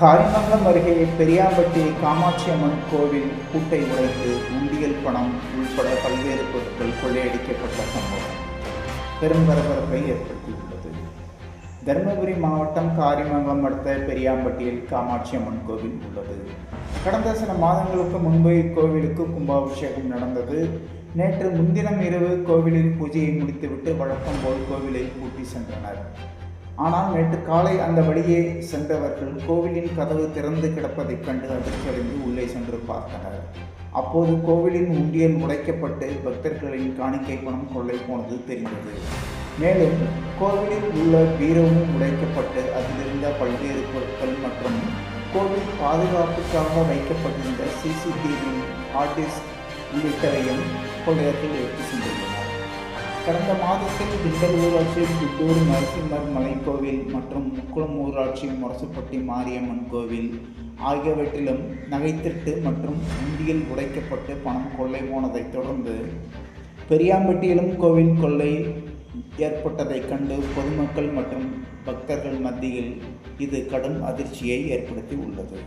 காரிமங்கலம் அருகே பெரியாம்பட்டி காமாட்சி அம்மன் கோவில் கூட்டை உடைந்து உண்டியல் பணம் உள்பட பல்வேறு பொருட்கள் கொள்ளையடிக்கப்பட்ட சம்பவம். பெரும் பரபரப்பை ஏற்படுத்தியுள்ளது. தருமபுரி மாவட்டம் காரிமங்கலம் அடுத்த பெரியாம்பட்டியில் காமாட்சி அம்மன் கோவில் உள்ளது. கடந்த சில மாதங்களுக்கு முன்பு இக்கோவிலுக்கு கும்பாபிஷேகம் நடந்தது. நேற்று முன்தினம் இரவு கோவிலில் பூஜையை முடித்துவிட்டு வழக்கம் போல் கோவிலை பூட்டி சென்றனர். ஆனால் நேற்று காலை அந்த வழியே சென்றவர்கள் கோவிலின் கதவு திறந்து கிடப்பதைக் கண்டு அதிர்ச்சியடைந்து உள்ளே சென்று பார்த்தனர். அப்போது கோவிலின் உண்டியல் உடைக்கப்பட்டு பக்தர்களின் காணிக்கை பணம் கொள்ளை போனது தெரிந்தது. மேலும் கோவிலில் உள்ள பீரவும் உடைக்கப்பட்டு அதிலிருந்த பல்வேறு பொருட்கள் மற்றும் கோவில் பாதுகாப்புக்காக வைக்கப்பட்டிருந்த சிசிடிவி ஹார்ட் டிஸ்க் உள்ளிட்டவையும் கொள்ளையர்கள் எடுத்து சென்றுள்ளனர். கடந்த மாதத்தில் திண்டல் ஊராட்சி புத்தூர் நரசிம்மர் மலைக்கோவில் மற்றும் முக்குளம் ஊராட்சி முரசுப்பட்டி மாரியம்மன் கோவில் ஆகியவற்றிலும் நகைத்திட்டு மற்றும் இந்தியில் உடைக்கப்பட்டு பணம் கொள்ளை போனதைத் தொடர்ந்து பெரியாம்பட்டியிலும் கோவில் கொள்ளை ஏற்பட்டதைக் கண்டு பொதுமக்கள் மற்றும் பக்தர்கள் மத்தியில் இது கடும் அதிர்ச்சியை ஏற்படுத்தி உள்ளது.